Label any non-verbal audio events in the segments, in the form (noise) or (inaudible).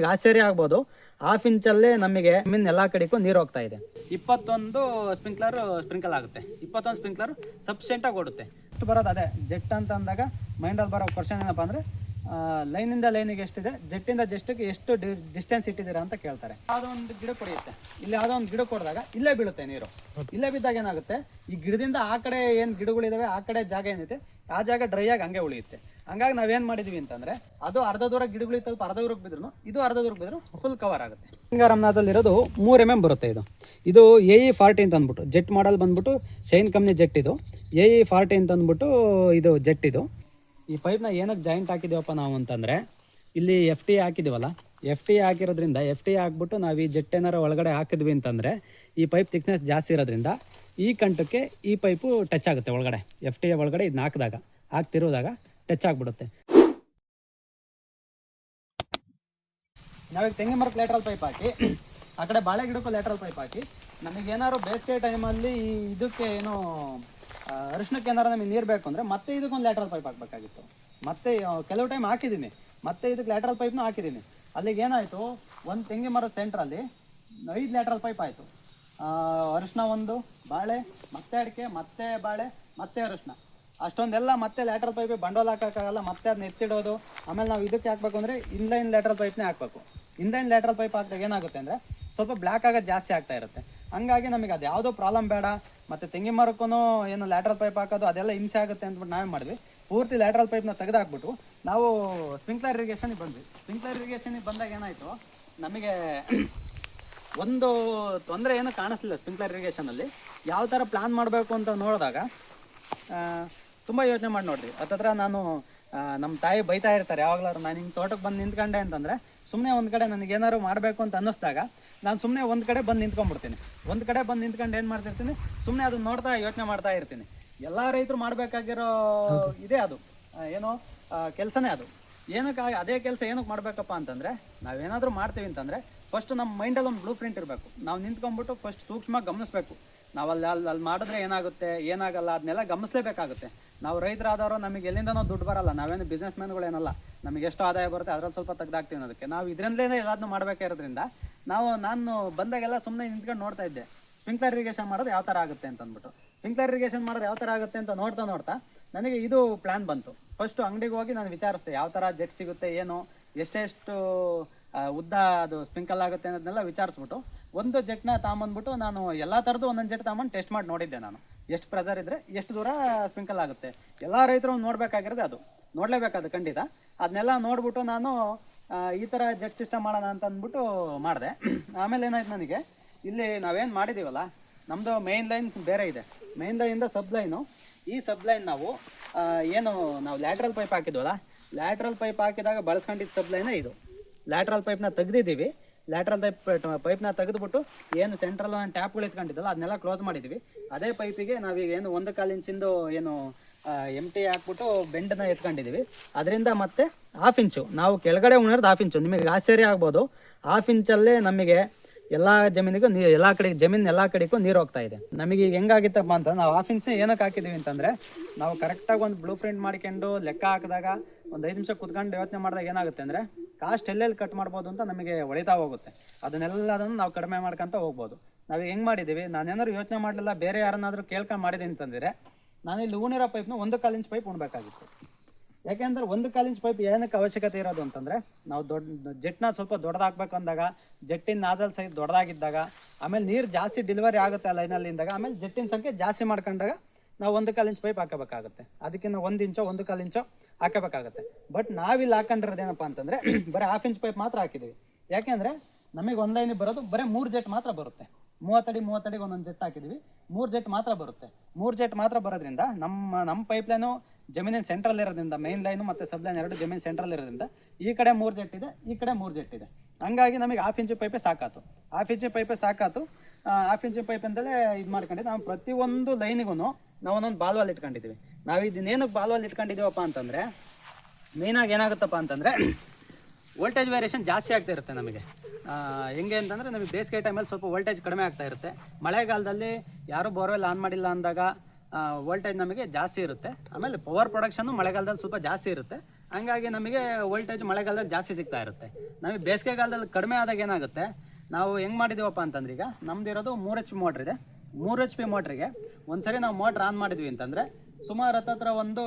ಈಗ ಆಶ್ಚರ್ಯ ಆಗ್ಬೋದು. ಹಾಫ್ ಇಂಚಲ್ಲೇ ನಮಗೆ ಮೀನ್ ಎಲ್ಲಾ ಕಡೆಗೂ ನೀರು ಹೋಗ್ತಾ ಇದೆ. ಇಪ್ಪತ್ತೊಂದು ಸ್ಪ್ರಿಂಕ್ಲರ್ ಸ್ಪ್ರಿಂಕಲ್ ಆಗುತ್ತೆ. ಇಪ್ಪತ್ತೊಂದು ಸ್ಪ್ರಿಂಕ್ಲರ್ ಸಫಿಷಿಯೆಂಟ್ ಆಗಿ ಓಡುತ್ತೆ. ಎಷ್ಟು ಬರೋದು ಅದೇ. ಜೆಟ್ ಅಂತ ಅಂದಾಗ ಮೈಂಡಲ್ಲಿ ಬರೋ ಕ್ವಶನ್ ಏನಪ್ಪ ಅಂದರೆ ಲೈನಿಂದ ಲೈನಿಗೆ ಎಷ್ಟಿದೆ? ಜೆಟ್ಟಿಂದ ಜೆಸ್ಟಿಗೆ ಎಷ್ಟು ಡಿಸ್ಟೆನ್ಸ್ ಇಟ್ಟಿದ್ದೀರಾ ಅಂತ ಕೇಳ್ತಾರೆ. ಯಾವುದೋ ಒಂದು ಗಿಡ ಕೊಡಿಯುತ್ತೆ. ಇಲ್ಲಿ ಯಾವುದೋ ಒಂದು ಗಿಡ ಕೊಡಿದಾಗ ಇಲ್ಲೇ ಬೀಳುತ್ತೆ ನೀರು. ಇಲ್ಲೇ ಬಿದ್ದಾಗ ಏನಾಗುತ್ತೆ? ಈ ಗಿಡದಿಂದ ಆ ಕಡೆ ಏನು ಗಿಡಗಳಿದಾವೆ ಆ ಕಡೆ ಜಾಗ ಏನೈತೆ ಆ ಜಾಗ ಡ್ರೈ ಆಗಿ ಹಂಗೆ ಉಳಿಯುತ್ತೆ. ಹಂಗಾಗಿ ನಾವೇನ್ ಮಾಡಿದ್ವಿ ಅಂತಂದ್ರೆ, ಅದು ಅರ್ಧ ದೂರ ಗಿಡಗಳು ತಲುಪ ಅರ್ಧ ದೂರಕ್ಕೆ ಬಿದ್ರು ಇದು ಅರ್ಧ ದೂರಕ್ಕೆ ಬಿದ್ರು ಫುಲ್ ಕವರ್ ಆಗುತ್ತೆ. ಹಿಂಗಾರಮ್ನಾಜಲ್ಲಿ ಇರೋದು ಮೂರು ಎಂ ಎಂ ಬರುತ್ತೆ ಇದು. ಇದು ಎ ಇ ಫಾರ್ಟಿ ಅಂತ ಅಂದ್ಬಿಟ್ಟು ಜೆಟ್ ಮಾಡಲ್ ಬಂದ್ಬಿಟ್ಟು ಶೈನ್ ಕಂಪ್ನಿ ಜೆಟ್ ಇದು. ಎ ಇ ಫಾರ್ಟಿ ಅಂತ ಅಂದ್ಬಿಟ್ಟು, ಇದು ಜೆಟ್ ಇದು. ಈ ಪೈಪ್ನ ಏನಕ್ಕೆ ಜಾಯಿಂಟ್ ಹಾಕಿದ್ದೀವಪ್ಪ ನಾವು ಅಂತಂದರೆ, ಇಲ್ಲಿ ಎಫ್ ಟಿ ಹಾಕಿದ್ದೀವಲ್ಲ ಎಫ್ ಟಿ ಹಾಕಿರೋದ್ರಿಂದ ಎಫ್ ಟಿ ಹಾಕ್ಬಿಟ್ಟು ನಾವು ಈ ಜೆಟ್ ಏನಾರ ಒಳಗಡೆ ಹಾಕಿದ್ವಿ ಅಂತಂದರೆ, ಈ ಪೈಪ್ ತಿಕ್ನೆಸ್ ಜಾಸ್ತಿ ಇರೋದ್ರಿಂದ ಈ ಕಂಟಕ್ಕೆ ಈ ಪೈಪು ಟಚ್ ಆಗುತ್ತೆ ಒಳಗಡೆ. ಎಫ್ ಟಿ ಒಳಗಡೆ ಇದನ್ನ ಹಾಕಿದಾಗ ಹಾಕ್ತಿರೋದಾಗ ಟಚ್ ಆಗಿಬಿಡುತ್ತೆ. ನಾವೀಗ ತೆಂಗಿನ ಮರಕ್ಕೆ ಲ್ಯಾಟ್ರಲ್ ಪೈಪ್ ಹಾಕಿ, ಆ ಕಡೆ ಬಾಳೆ ಗಿಡಕ್ಕೂ ಲ್ಯಾಟ್ರಲ್ ಪೈಪ್ ಹಾಕಿ ನಮಗೇನಾದ್ರು ಬೇಸಿಗೆ ಟೈಮಲ್ಲಿ ಇದಕ್ಕೆ ಏನು ಅರಿಶಿನಕ್ಕೆ ಏನಾರು ನಮಗೆ ನೀರು ಬೇಕು ಅಂದರೆ ಮತ್ತೆ ಇದಕ್ಕೊಂದು ಲ್ಯಾಟ್ರಲ್ ಪೈಪ್ ಹಾಕಬೇಕಾಗಿತ್ತು. ಮತ್ತೆ ಕೆಲವು ಟೈಮ್ ಹಾಕಿದ್ದೀನಿ ಮತ್ತೆ ಇದಕ್ಕೆ ಲ್ಯಾಟ್ರಲ್ ಪೈಪ್ನೂ ಹಾಕಿದ್ದೀನಿ ಅಲ್ಲಿಗೆ ಏನಾಯಿತು, ಒಂದು ತೆಂಗಿನ ಮರದ ಸೆಂಟ್ರಲ್ಲಿ ಐದು ಲ್ಯಾಟ್ರಲ್ ಪೈಪ್ ಆಯಿತು. ಅರಿಶಿನ ಒಂದು, ಬಾಳೆ, ಮತ್ತೆ ಅಡಿಕೆ, ಮತ್ತೆ ಬಾಳೆ, ಮತ್ತೆ ಅರಿಶಿನ. ಅಷ್ಟೊಂದೆಲ್ಲ ಮತ್ತೆ ಲ್ಯಾಟ್ರಲ್ ಪೈಪ್ ಬಂಡವಾಳ ಹಾಕೋಕ್ಕಾಗಲ್ಲ, ಮತ್ತೆ ಅದನ್ನ ಎತ್ತಿಡೋದು. ಆಮೇಲೆ ನಾವು ಇದಕ್ಕೆ ಹಾಕ್ಬೇಕು ಅಂದರೆ ಇನ್ಲೈನ್ ಲ್ಯಾಟ್ರಲ್ ಪೈಪ್ನೇ ಹಾಕಬೇಕು. ಇನ್ಲೈನ್ ಲ್ಯಾಟ್ರಲ್ ಪೈಪ್ ಹಾಕಿದಾಗ ಏನಾಗುತ್ತೆ ಅಂದರೆ ಸ್ವಲ್ಪ ಬ್ಲ್ಯಾಕ್ ಆಗೋದು ಜಾಸ್ತಿ ಆಗ್ತಾ ಇರುತ್ತೆ. ಹಂಗಾಗಿ ನಮಗೆ ಅದು ಯಾವುದೋ ಪ್ರಾಬ್ಲಮ್ ಬೇಡ. ಮತ್ತು ತೆಂಗಿನ ಮರಕ್ಕೂ ಏನು ಲ್ಯಾಟ್ರಲ್ ಪೈಪ್ ಹಾಕೋದು, ಅದೆಲ್ಲ ಹಿಂಸೆ ಆಗುತ್ತೆ ಅಂದ್ಬಿಟ್ಟು ನಾವೇ ಮಾಡಿದ್ವಿ. ಪೂರ್ತಿ ಲ್ಯಾಟ್ರಲ್ ಪೈಪ್ನ ತೆಗೆದಾಕ್ಬಿಟ್ಟು ನಾವು ಸ್ಪ್ರಿಂಕ್ಲರ್ ಇರಿಗೇಷನಿಗೆ ಬಂದ್ವಿ. ಸ್ಪ್ರಿಂಕ್ಲರ್ ಇರಿಗೇಷನಿಗೆ ಬಂದಾಗ ಏನಾಯಿತು, ನಮಗೆ ಒಂದು ತೊಂದರೆ ಏನು ಕಾಣಿಸ್ಲಿಲ್ಲ ಸ್ಪ್ರಿಂಕ್ಲರ್ ಇರಿಗೇಷನಲ್ಲಿ ಯಾವ ಥರ ಪ್ಲಾನ್ ಮಾಡಬೇಕು ಅಂತ ನೋಡಿದಾಗ ತುಂಬ ಯೋಚನೆ ಮಾಡಿ ನೋಡ್ರಿ. ಹತ್ತತ್ರ ನಾನು ನಮ್ಮ ತಾಯಿ ಬೈತಾ ಇರ್ತಾರೆ ಯಾವಾಗಲಾದ್ರು ನಾನು ಹಿಂಗೆ ತೋಟಕ್ಕೆ ಬಂದು ನಿಂತ್ಕೊಂಡೆ ಅಂತಂದರೆ ಸುಮ್ಮನೆ ಒಂದು ಕಡೆ ನನಗೆ ಏನಾದ್ರು ಮಾಡಬೇಕು ಅಂತ ಅನ್ನಿಸ್ದಾಗ ನಾನು ಸುಮ್ಮನೆ ಒಂದು ಕಡೆ ಬಂದು ನಿಂತ್ಕೊಂಡ್ಬಿಡ್ತೀನಿ. ಒಂದು ಕಡೆ ಬಂದು ನಿಂತ್ಕೊಂಡು ಏನು ಮಾಡ್ತಿರ್ತೀನಿ? ಸುಮ್ಮನೆ ಅದನ್ನು ನೋಡ್ತಾ ಯೋಚನೆ ಮಾಡ್ತಾ ಇರ್ತೀನಿ. ಎಲ್ಲ ರೈತರು ಮಾಡಬೇಕಾಗಿರೋ ಇದೇ ಅದು. ಏನೋ ಕೆಲಸನೇ ಅದು. ಏನಕ್ಕೆ ಅದೇ ಕೆಲಸ ಏನಕ್ಕೆ ಮಾಡಬೇಕಪ್ಪ ಅಂತಂದರೆ ನಾವೇನಾದರೂ ಮಾಡ್ತೀವಿ ಅಂತಂದರೆ ಫಸ್ಟ್ ನಮ್ಮ ಮೈಂಡಲ್ಲಿ ಒಂದು ಬ್ಲೂ ಪ್ರಿಂಟ್ ಇರಬೇಕು. ನಾವು ನಿಂತ್ಕೊಂಡ್ಬಿಟ್ಟು ಫಸ್ಟ್ ಸೂಕ್ಷ್ಮವಾಗಿ ಗಮನಿಸ್ಬೇಕು. ನಾವು ಅಲ್ಲಿ ಅಲ್ಲಿ ಅಲ್ಲಿ ಮಾಡಿದ್ರೆ ಏನಾಗುತ್ತೆ, ಏನಾಗಲ್ಲ, ಅದನ್ನೆಲ್ಲ ಗಮನಿಸಲೇಬೇಕಾಗುತ್ತೆ. ನಾವು ರೈತರಾದವರು ನಮಗೆ ಎಲ್ಲಿಂದನೋ ದುಡ್ಡು ಬರಲ್ಲ. ನಾವೇನು ಬಿಸ್ನೆಸ್ ಮ್ಯಾನ್ಗಳೇನಲ್ಲ ನಮಗೆ ಎಷ್ಟು ಆದಾಯ ಬರುತ್ತೆ, ಅದರಲ್ಲಿ ಸ್ವಲ್ಪ ತೆಗ್ದಾಕ್ತೀವಿ ಅನ್ನೋದಕ್ಕೆ. ನಾವು ಇದರಿಂದಲೇ ಎಲ್ಲದನ್ನು ಮಾಡಬೇಕಾಗಿರೋದ್ರಿಂದ ನಾವು ನಾನು ಬಂದಾಗೆಲ್ಲ ಸುಮ್ಮನೆ ನಿಂತ್ಕೊಂಡು ನೋಡ್ತಾ ಇದ್ದೆ. ಸ್ಪ್ರಿಂಕ್ಲರ್ ಇರಿಗೇಷನ್ ಮಾಡೋದು ಯಾವ ಥರ ಆಗುತ್ತೆ ಅಂತ ಅಂದ್ಬಿಟ್ಟು ಸ್ಪ್ರಿಂಕ್ಲರ್ ಇರಿಗೇಷನ್ ಮಾಡೋದು ಯಾವ ಥರ ಆಗುತ್ತೆ ಅಂತ ನೋಡ್ತಾ ನೋಡ್ತಾ ನನಗೆ ಇದು ಪ್ಲ್ಯಾನ್ ಬಂತು. ಫಸ್ಟು ಅಂಗಡಿಗೆ ಹೋಗಿ ನಾನು ವಿಚಾರಿಸ್ತೆ ಯಾವ ಥರ ಜೆಟ್ ಸಿಗುತ್ತೆ, ಏನು, ಎಷ್ಟೆಷ್ಟು ಉದ್ದ ಅದು ಸ್ಪ್ರಿಂಕಲ್ ಆಗುತ್ತೆ ಅನ್ನೋದನ್ನೆಲ್ಲ ವಿಚಾರಿಸ್ಬಿಟ್ಟು ಒಂದು ಜೆಟ್ನ ತಗೊಂಬಂದ್ಬಿಟ್ಟು ನಾನು ಎಲ್ಲ ಥರದ್ದು ಒಂದೊಂದು ಜೆಟ್ ತಗೊಂಬಂದು ಟೆಸ್ಟ್ ಮಾಡಿ ನೋಡಿದ್ದೆ ನಾನು. ಎಷ್ಟು ಪ್ರೆಸರ್ ಇದ್ದರೆ ಎಷ್ಟು ದೂರ ಸ್ಪ್ರಿಂಕಲ್ ಆಗುತ್ತೆ. ಎಲ್ಲ ರೈತರು ನೋಡಬೇಕಾಗಿರೋದು ಅದು. ನೋಡಲೇಬೇಕಾದ ಖಂಡಿತ. ಅದನ್ನೆಲ್ಲ ನೋಡ್ಬಿಟ್ಟು ನಾನು ಈ ಥರ ಜೆಟ್ ಸಿಸ್ಟಮ್ ಮಾಡೋಣ ಅಂತ ಅಂದ್ಬಿಟ್ಟು ಮಾಡಿದೆ. ಆಮೇಲೆ ಏನಾಯ್ತು ನನಗೆ, ಇಲ್ಲಿ ನಾವೇನು ಮಾಡಿದ್ದೀವಲ್ಲ ನಮ್ಮದು ಮೇನ್ ಲೈನ್ ಬೇರೆ ಇದೆ. ಮೇನ್ ಲೈನಿಂದ ಸಬ್ ಲೈನು ಈ ಸಬ್ ಲೈನ್ ನಾವು ಏನು ನಾವು ಲ್ಯಾಟ್ರಲ್ ಪೈಪ್ ಹಾಕಿದ್ವಲ್ಲ ಲ್ಯಾಟ್ರಲ್ ಪೈಪ್ ಹಾಕಿದಾಗ ಬಳಸ್ಕೊಂಡಿದ್ದ ಸಬ್ ಲೈನೇ ಇದು. ಲ್ಯಾಟ್ರಲ್ ಪೈಪ್ನ ತೆಗೆದಿದ್ದೀವಿ. ಲ್ಯಾಟ್ರಲ್ ಪೈಪ್ ಪೈಪ್ನ ತೆಗೆದುಬಿಟ್ಟು ಏನು ಸೆಂಟ್ರಲ್ ಟ್ಯಾಪ್ಗಳು ಇಟ್ಕೊಂಡಿದ್ದಲ್ಲ, ಅದನ್ನೆಲ್ಲ ಕ್ಲೋಸ್ ಮಾಡಿದ್ದೀವಿ. ಅದೇ ಪೈಪಿಗೆ ನಾವೀಗ ಏನು ಒಂದು ಕಾಲು ಇಂಚಿಂದು ಏನು ಎಂ ಟಿ ಹಾಕ್ಬಿಟ್ಟು ಬೆಂಡನ್ನ ಎತ್ಕೊಂಡಿದ್ದೀವಿ. ಅದರಿಂದ ಮತ್ತೆ ಹಾಫ್ ಇಂಚು ನಾವು ಕೆಳಗಡೆ ಉಣಿರೋದು ಹಾಫ್ ಇಂಚು ನಿಮಗೆ ಆಶ್ಚರ್ಯ ಆಗ್ಬೋದು. ಹಾಫ್ ಇಂಚಲ್ಲೇ ನಮಗೆ ಎಲ್ಲ ಜಮೀನಿಗೂ ನೀರು ಎಲ್ಲ ಕಡೆ, ಜಮೀನು ಎಲ್ಲ ಕಡೆಗೂ ನೀರು ಹೋಗ್ತಾ ಇದೆ. ನಮಗೆ ಈಗ ಹೆಂಗಾಗಿತ್ತಪ್ಪ ಅಂತ ನಾವು ಹಾಫ್ ಇಂಚ್ ಏನಕ್ಕೆ ಹಾಕಿದ್ದೀವಿ ಅಂತಂದರೆ, ನಾವು ಕರೆಕ್ಟಾಗಿ ಒಂದು ಬ್ಲೂ ಪ್ರಿಂಟ್ ಮಾಡ್ಕೊಂಡು ಲೆಕ್ಕ ಹಾಕಿದಾಗ ಒಂದು ಐದು ನಿಮಿಷ ಕುತ್ಕೊಂಡು ಯೋಚನೆ ಮಾಡಿದಾಗ ಏನಾಗುತ್ತೆ ಅಂದರೆ ಕಾಸ್ಟ್ ಎಲ್ಲೆಲ್ಲಿ ಕಟ್ ಮಾಡ್ಬೋದು ಅಂತ ನಮಗೆ ಹೊಳಿತಾ ಹೋಗುತ್ತೆ. ಅದನ್ನೆಲ್ಲದನ್ನು ನಾವು ಕಡಿಮೆ ಮಾಡ್ಕೊಂತ ಹೋಗ್ಬೋದು. ನಾವು ಹೆಂಗೆ ಮಾಡಿದ್ದೀವಿ? ನಾನೇನಾದ್ರು ಯೋಚನೆ ಮಾಡಲಿಲ್ಲ, ಬೇರೆ ಯಾರನ್ನಾದರೂ ಕೇಳ್ಕೊಂಡು ಮಾಡಿದ್ದೀನಿ ಅಂತಂದರೆ ನಾನು ಇಲ್ಲಿ ಊನಿರೋ ಪೈಪ್ನ ಒಂದು ಕಾಲು ಇಂಚ್ ಪೈಪ್ ಉಣ್ಬೇಕಾಗಿತ್ತು. ಯಾಕೆಂದ್ರೆ ಒಂದು ಕಾಲು ಇಂಚ್ ಪೈಪ್ ಏನಕ್ಕೆ ಅವಶ್ಯಕತೆ ಇರೋದು ಅಂತಂದರೆ, ನಾವು ದೊಡ್ಡ ಜೆಟ್ನ ಸ್ವಲ್ಪ ದೊಡ್ಡದಾಗಬೇಕು ಅಂದಾಗ, ಜೆಟ್ಟಿನ ನಾಜಲ್ ಸೈಜ್ ದೊಡ್ಡದಾಗಿದ್ದಾಗ, ಆಮೇಲೆ ನೀರು ಜಾಸ್ತಿ ಡೆಲಿವರಿ ಆಗುತ್ತೆ ಲೈನಲ್ಲಿ ಆಮೇಲೆ ಜೆಟ್ಟಿನ ಸಂಖ್ಯೆ ಜಾಸ್ತಿ ಮಾಡ್ಕೊಂಡಾಗ ನಾವು ಒಂದು ಕಾಲು ಇಂಚ್ ಪೈಪ್ ಹಾಕಬೇಕಾಗುತ್ತೆ. ಅದಕ್ಕಿಂತ ಒಂದು ಇಂಚೋ, ಒಂದು ಕಾಲು ಇಂಚೋ ಹಾಕಬೇಕಾಗುತ್ತೆ. ಬಟ್ ನಾವಿಲ್ಲಿ ಹಾಕೊಂಡಿರೋದೇನಪ್ಪ ಅಂತಂದರೆ, (clears throat) ಬರೀ ಹಾಫ್ ಇಂಚ್ ಪೈಪ್ ಮಾತ್ರ ಹಾಕಿದ್ದೀವಿ. ಯಾಕೆಂದರೆ ನಮಗೆ ಒಂದು ಲೈನಿಗೆ ಬರೋದು ಬರೀ ಮೂರು ಜೆಟ್ ಮಾತ್ರ ಬರುತ್ತೆ. ಮೂವತ್ತಡಿ ಮೂವತ್ತಡಿಗೆ ಒಂದೊಂದು ಜೆಟ್ ಹಾಕಿದ್ದೀವಿ. ಮೂರು ಜೆಟ್ ಮಾತ್ರ ಬರುತ್ತೆ. ಮೂರು ಜೆಟ್ ಮಾತ್ರ ಬರೋದ್ರಿಂದ ನಮ್ಮ ನಮ್ಮ ಪೈಪ್ ಲೈನು ಜಮೀನಿನ ಸೆಂಟ್ರಲ್ ಇರೋದ್ರಿಂದ ಮೈನ್ ಲೈನು ಮತ್ತು ಸಬ್ ಲೈನ್ ಎರಡು ಜಮೀನ್ ಸೆಂಟ್ರಲ್ ಇರೋದ್ರಿಂದ ಈ ಕಡೆ ಮೂರು ಜೆಟ್ ಇದೆ, ಈ ಕಡೆ ಮೂರು ಜೆಟ್ ಇದೆ. ಹಂಗಾಗಿ ನಮಗೆ ಹಾಫ್ ಇಂಚು ಪೈಪೇ ಸಾಕಾತು. ಹಾಫ್ ಇಂಚು ಪೈಪೇ ಸಾಕಾತು. ಹಾಫ್ ಇಂಚು ಪೈಪ್ ಅಂತಲೇ ಇದು ಮಾಡ್ಕೊಂಡಿದ್ದು. ನಾವು ಪ್ರತಿಯೊಂದು ಲೈನಿಗೂ ನಾವು ಒಂದೊಂದು ಬಾಲ್ವಾಲ್ ಇಟ್ಕೊಂಡಿದ್ದೀವಿ. ನಾವು ಇದನ್ನೇನಕ್ಕೆ ಬಾಲ್ವಾಲ್ ಇಟ್ಕೊಂಡಿದ್ದೀವಪ್ಪ ಅಂತಂದರೆ ಮೇಯ್ನಾಗಿ ಏನಾಗುತ್ತಪ್ಪ ಅಂತಂದರೆ ವೋಲ್ಟೇಜ್ ವೇರಿಯೇಷನ್ ಜಾಸ್ತಿ ಆಗ್ತಾ ಇರುತ್ತೆ ನಮಗೆ. ಹೆಂಗೆ ಅಂತಂದರೆ ನಮಗೆ ಬೇಸಿಗೆ ಟೈಮಲ್ಲಿ ಸ್ವಲ್ಪ ವೋಲ್ಟೇಜ್ ಕಡಿಮೆ ಆಗ್ತಾ ಇರುತ್ತೆ. ಮಳೆಗಾಲದಲ್ಲಿ ಯಾರೂ ಬೋರ್ವೆಲ್ ಆನ್ ಮಾಡಿಲ್ಲ ಅಂದಾಗ ವೋಲ್ಟೇಜ್ ನಮಗೆ ಜಾಸ್ತಿ ಇರುತ್ತೆ. ಆಮೇಲೆ ಪವರ್ ಪ್ರೊಡಕ್ಷನ್ನು ಮಳೆಗಾಲದಲ್ಲಿ ಸ್ವಲ್ಪ ಜಾಸ್ತಿ ಇರುತ್ತೆ. ಹಂಗಾಗಿ ನಮಗೆ ವೋಲ್ಟೇಜ್ ಮಳೆಗಾಲದಲ್ಲಿ ಜಾಸ್ತಿ ಸಿಗ್ತಾ ಇರುತ್ತೆ. ನಮಗೆ ಬೇಸಿಗೆಗಾಲದಲ್ಲಿ ಕಡಿಮೆ ಆದಾಗ ಏನಾಗುತ್ತೆ? ನಾವು ಹೆಂಗೆ ಮಾಡಿದ್ದೀವಪ್ಪ ಅಂತಂದ್ರೆ ಈಗ, ನಮ್ದಿರೋದು ಮೂರು ಎಚ್ ಪಿ ಮೋಟ್ರ್ ಇದೆ. ಮೂರು ಎಚ್ ಪಿ ಮೋಟ್ರಿಗೆ ಒಂದ್ಸರಿ ನಾವು ಮೋಟ್ರ್ ಆನ್ ಮಾಡಿದ್ವಿ ಅಂತಂದರೆ ಸುಮಾರು ಹತ್ತತ್ರ ಒಂದು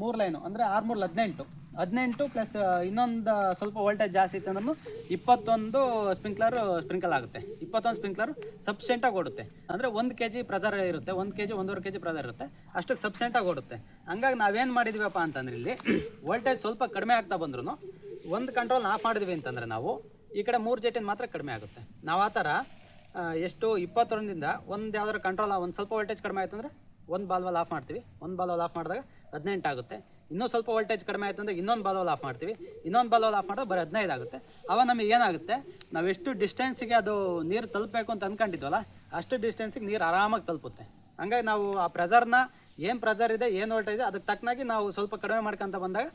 ಮೂರು ಲೈನು ಅಂದರೆ ಆರುಮೂರು ಹದಿನೆಂಟು. ಹದಿನೆಂಟು ಪ್ಲಸ್ ಇನ್ನೊಂದು ಸ್ವಲ್ಪ ವೋಲ್ಟೇಜ್ ಜಾಸ್ತಿ ಇತ್ತು ಅಂದ್ರೂ ಇಪ್ಪತ್ತೊಂದು ಸ್ಪ್ರಿಂಕ್ಲರ್ ಸ್ಪ್ರಿಂಕಲ್ ಆಗುತ್ತೆ. ಇಪ್ಪತ್ತೊಂದು ಸ್ಪ್ರಿಂಕ್ಲರ್ ಸಬ್ಸೆಂಟಾಗಿ ಓಡುತ್ತೆ. ಅಂದರೆ ಒಂದು ಕೆ ಜಿ ಪ್ರಜರ್ ಇರುತ್ತೆ, ಒಂದು ಕೆ ಜಿ ಒಂದೂವರೆ ಕೆ ಜಿ ಪ್ರಜರ್ ಇರುತ್ತೆ. ಅಷ್ಟಕ್ಕೆ ಸಬ್ಸೆಂಟಾಗಿ ಓಡುತ್ತೆ. ಹಂಗಾಗಿ ನಾವೇನು ಮಾಡಿದ್ವಿಪ್ಪ ಅಂತಂದ್ರೆ ಇಲ್ಲಿ ವೋಲ್ಟೇಜ್ ಸ್ವಲ್ಪ ಕಡಿಮೆ ಆಗ್ತಾ ಬಂದ್ರೂ ಒಂದು ಕಂಟ್ರೋಲ್ ಆಫ್ ಮಾಡಿದ್ವಿ ಅಂತಂದರೆ ನಾವು ಈ ಕಡೆ ಮೂರು ಜೆಟಿನ ಮಾತ್ರ ಕಡಿಮೆ ಆಗುತ್ತೆ. ನಾವು ಆ ಥರ ಎಷ್ಟು ಇಪ್ಪತ್ತೊಂದಿಂದ ಒಂದು ಯಾವ್ದಾದ್ರು ಕಂಟ್ರೋಲ್ ಒಂದು ಸ್ವಲ್ಪ ವೋಲ್ಟೇಜ್ ಕಡಿಮೆ ಆಯ್ತು ಅಂದರೆ ಒಂದು ಬಾಲ್ವಲ್ ಆಫ್ ಮಾಡ್ತೀವಿ. ಒಂದು ಬಾಲ್ವಲ್ ಆಫ್ ಮಾಡಿದಾಗ ಹದಿನೆಂಟು ಆಗುತ್ತೆ. ಇನ್ನೂ ಸ್ವಲ್ಪ ವೋಲ್ಟೇಜ್ ಕಡಿಮೆ ಆಯ್ತು ಅಂದರೆ ಇನ್ನೊಂದು ಬಾಲ್ವಲ್ ಆಫ್ ಮಾಡ್ತೀವಿ. ಇನ್ನೊಂದು ಬಾಲ್ವಲ್ ಆಫ್ ಮಾಡಿದ್ರೆ ಬರೀ ಹದಿನೈದು ಆಗುತ್ತೆ. ಅವಾಗ ನಮಗೆ ಏನಾಗುತ್ತೆ? ನಾವು ಎಷ್ಟು ಡಿಸ್ಟೆನ್ಸಿಗೆ ಅದು ನೀರು ತಲುಪಬೇಕು ಅಂತ ಅಂದ್ಕೊಂಡಿದ್ವಲ್ಲ ಅಷ್ಟು ಡಿಸ್ಟೆನ್ಸಿಗೆ ನೀರು ಆರಾಮಾಗಿ ತಲುಪುತ್ತೆ. ಹಂಗಾಗಿ ನಾವು ಆ ಪ್ರೆಸರ್ನ ಏನು ಪ್ರೆಸರ್ ಇದೆ, ಏನು ವೋಲ್ಟೇಜ್ ಅದಕ್ಕೆ ತಕ್ಕನಾಗಿ ನಾವು ಸ್ವಲ್ಪ ಕಡಿಮೆ ಮಾಡ್ಕೊಂತ ಬಂದಾಗ